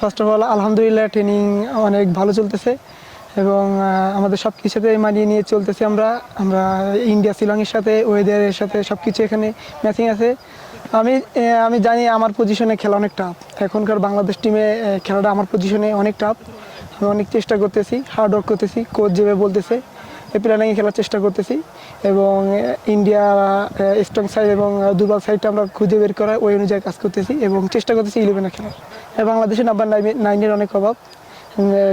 First of all আলহামদুলিল্লাহ training অনেক ভালো চলতেছে এবং আমাদের সব কিছুতে মানিয়ে নিয়ে চলতেছে আমরা। আমরা ইন্ডিয়া শিলংয়ের সাথে ওয়েদারের সাথে সব কিছু এখানে ম্যাচিং আছে। আমি আমি জানি আমার পজিশনে খেলা অনেক টাফ এখনকার বাংলাদেশ টিমে খেলাটা আমার পজিশনে অনেক টাফ আমি অনেক চেষ্টা করতেছি হার্ড ওয়ার্ক করতেছি কোচ যেভাবে বলতেছে এই প্ল্যানিংয়ে খেলার চেষ্টা করতেছি এবং ইন্ডিয়া স্ট্রং সাইড এবং দুর্বল সাইডটা আমরা খুঁজে বের করার ওই অনুযায়ী কাজ করতেছি এবং চেষ্টা করতেছি ইলেভেনে খেলার বাংলাদেশে নাম্বার নাইনের অনেক অভাব।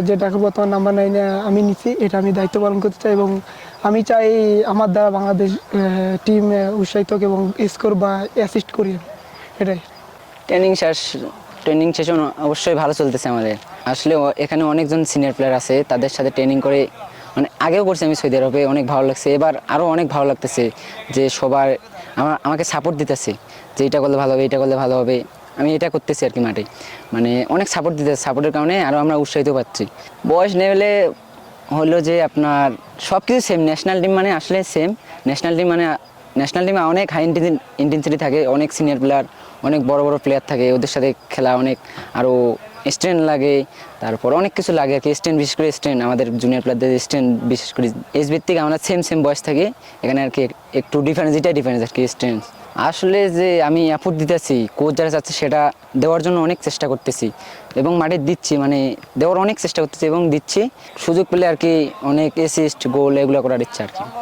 যেটা বর্তমান নাম্বার নাইনে আমি নিচ্ছি এটা আমি দায়িত্ব পালন করতে চাই এবং আমি চাই আমার দ্বারা বাংলাদেশ টিম উৎসাহিত এবং স্কোর বা অ্যাসিস্ট করি এটাই। ট্রেনিং শেষ ট্রেনিং সেশন অবশ্যই ভালো চলতেছে আমাদের। আসলে এখানে অনেকজন সিনিয়র প্লেয়ার আছে, তাদের সাথে ট্রেনিং করে মানে আগেও করছি আমি সৌদি আরবে, অনেক ভালো লাগছে। এবার আরও অনেক ভালো লাগতেছে যে সবার আমার আমাকে সাপোর্ট দিতেছে যে এটা করলে ভালো হবে, এটা করলে ভালো হবে। আমি এটা করতেছি আর কি মাঠে। মানে অনেক সাপোর্ট দিতে সাপোর্টের কারণে আরও আমরা উৎসাহিত পাচ্ছি। বয়স লেভেলে হলো যে আপনার সব কিছু সেম ন্যাশনাল টিম মানে আসলে সেম ন্যাশনাল টিম মানে ন্যাশনাল টিমে অনেক হাই ইন্টেন্সিটি থাকে, অনেক সিনিয়র প্লেয়ার অনেক বড় বড় প্লেয়ার থাকে। ওদের সাথে খেলা অনেক আরও স্ট্রেন লাগে। তারপর অনেক কিছু লাগে আর কি স্ট্রেন বিশেষ করে স্ট্রেন আমাদের জুনিয়র প্লেয়ারদের স্ট্রেন বিশেষ করে। এজ ভিত্তিক আমরা সেম সেম বয়স থাকি। এখানে আর কি একটু ডিফারেন্স এটাই ডিফারেন্স আর কি স্ট্রেন আসলে যে আমি অ্যাফোর্ড দিতেছি কোচ যারা চাচ্ছে সেটা দেওয়ার জন্য অনেক চেষ্টা করতেছি এবং মাঠে দিচ্ছি মানে দেওয়ার অনেক চেষ্টা করতেছি এবং দিচ্ছি। সুযোগ পেলে আর কি অনেক এসিস্ট গোল এগুলো করার ইচ্ছা আর কি।